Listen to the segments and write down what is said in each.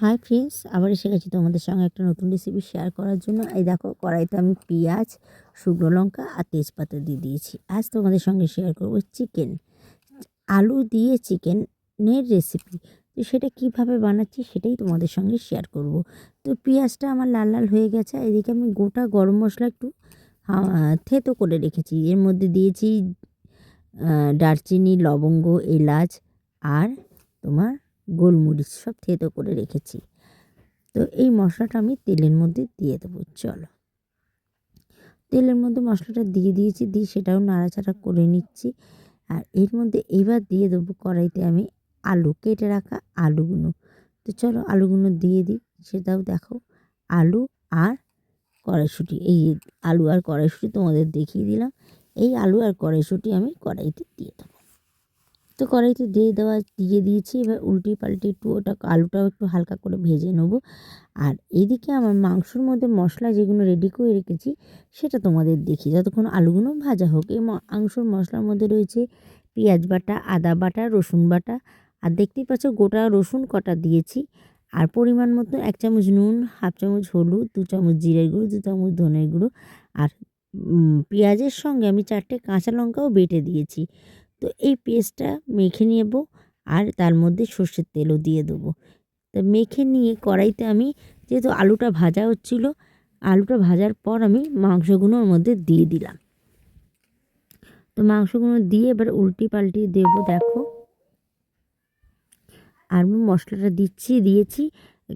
Hi friends আবার এসে গেছি তোমাদের সঙ্গে একটা নতুন রেসিপি শেয়ার করার জন্য। এই দেখো, কড়াইতে আমি পেঁয়াজ, শুকনো লঙ্কা আর তেজপাতা দিয়ে দিয়েছি। আজ তোমাদের সঙ্গে শেয়ার করব চিকেন আলু দিয়ে চিকেনের রেসিপি তো সেটা কীভাবে বানাচ্ছি সেটাই তোমাদের সঙ্গে শেয়ার করব। তো পেঁয়াজটা আমার লাল লাল হয়ে গেছে, এদিকে আমি গোটা গরম মশলা একটু থেতো করে রেখেছি। এর মধ্যে দিয়েছি দারচিনি, লবঙ্গ, এলাচ আর তোমার গোলমরিচ সব থেতো করে রেখেছি। তো এই মশলাটা আমি তেলের মধ্যে দিয়ে দেবো, চলো। তেলের মধ্যে মশলাটা দিয়ে দিয়েছি, দিয়ে সেটাও নাড়াচাড়া করে নিচ্ছি। আর এর মধ্যে এবার দিয়ে দেবো কড়াইতে আমি আলু, কেটে রাখা আলুগুলো তো চলো আলুগুলো দিয়ে দিই, সেটাও দেখো। আলু আর কড়াইশুঁটি, এই আলু আর কড়াইশুঁটি তোমাদের দেখিয়ে দিলাম। এই আলু আর কড়াইশুঁটি আমি কড়াইতে দিয়ে দেবো। তো কড়াইতে দিয়ে দেওয়া, দিয়ে দিয়েছি। এবার উল্টে পাল্টে একটু ওটা আলুটাও একটু হালকা করে ভেজে নেব। আর এদিকে আমার মাংসর মধ্যে মশলা যেগুলো রেডি করে রেখেছি, সেটা তোমাদের দেখি। যতক্ষণ আলুগুলো ভাজা হোক, এই মাংসর মশলার মধ্যে রয়েছে পেঁয়াজ বাটা, আদা বাটা, রসুন বাটা। আর দেখতেই পাচ্ছ গোটা রসুন কটা দিয়েছি। আর পরিমাণ মতো এক চামচ নুন, হাফ চামচ হলুদ, দু চামচ জিরের গুঁড়ো, দু চামচ ধনের গুঁড়ো। আর পেঁয়াজের সঙ্গে আমি চারটে কাঁচা লঙ্কাও বেটে দিয়েছি। তো এই পেস্টটা মেখে নেব আর তার মধ্যে সর্ষের তেলও দিয়ে দেবো। তো মেখে নিয়ে কড়াইতে আমি যেহেতু আলুটা ভাজা হচ্ছিল, আলুটা ভাজার পর আমি মাংসগুলো ওর মধ্যে দিয়ে দিলাম। তো মাংসগুলো দিয়ে এবার উল্টি পাল্টি দেবো, দেখো। আর আমি মশলাটা দিচ্ছি, দিয়েছি।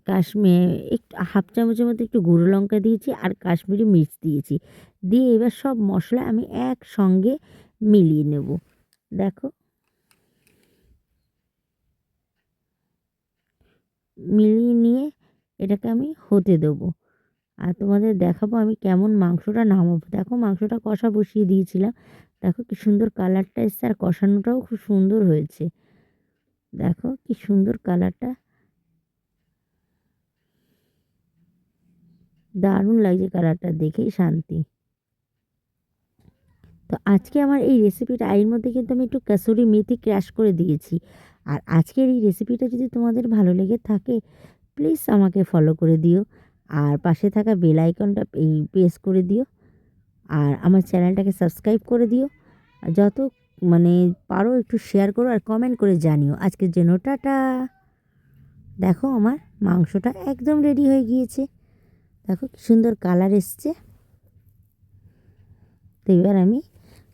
কাশ্মীর একটু হাফ চামচের মধ্যে একটু গুঁড়ো লঙ্কা দিয়েছি আর কাশ্মীরি মির্চ দিয়েছি। দিয়ে এবার সব মশলা আমি একসঙ্গে মিলিয়ে নেব। দেখো। মিলিয়ে নিয়ে এটাকে আমি হতে দেবো। আর তোমাদের দেখাবো আমি কেমন মাংসটা নামাবো। দেখো মাংসটা কষা বসিয়ে দিয়েছিলাম। দেখো কি সুন্দর কালারটা এসছে আর কষানোটাও খুব সুন্দর হয়েছে। দেখো কি সুন্দর কালারটা। দারুণ লাগছে কালারটা দেখেই শান্তি। তো আজকে আমার এই রেসিপিটা এর মধ্যে কিন্তু আমি একটু কাসুরি মেথি ক্র্যাশ করে দিয়েছি। আর আজকের এই রেসিপিটা যদি তোমাদের ভালো লেগে থাকে প্লিজ আমাকে ফলো করে দিও। আর পাশে থাকা বেল আইকনটা এই প্রেস করে দিও। আর আমার চ্যানেলটাকে সাবস্ক্রাইব করে দিও। যত মানে পারো একটু শেয়ার করো আর কমেন্ট করে জানিও। আজকের জন্য টাটা। দেখো আমার মাংসটা একদম রেডি হয়ে গিয়েছে। দেখো কি সুন্দর কালার এসছে। তো এবার আমি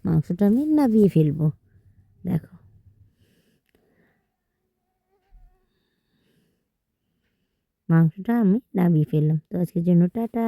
মাংসটা আমি নাবিয়ে ফেলব। দেখো। মাংসটা আমি নাবিয়ে ফেললাম। তো আজকের জন্য টাটা।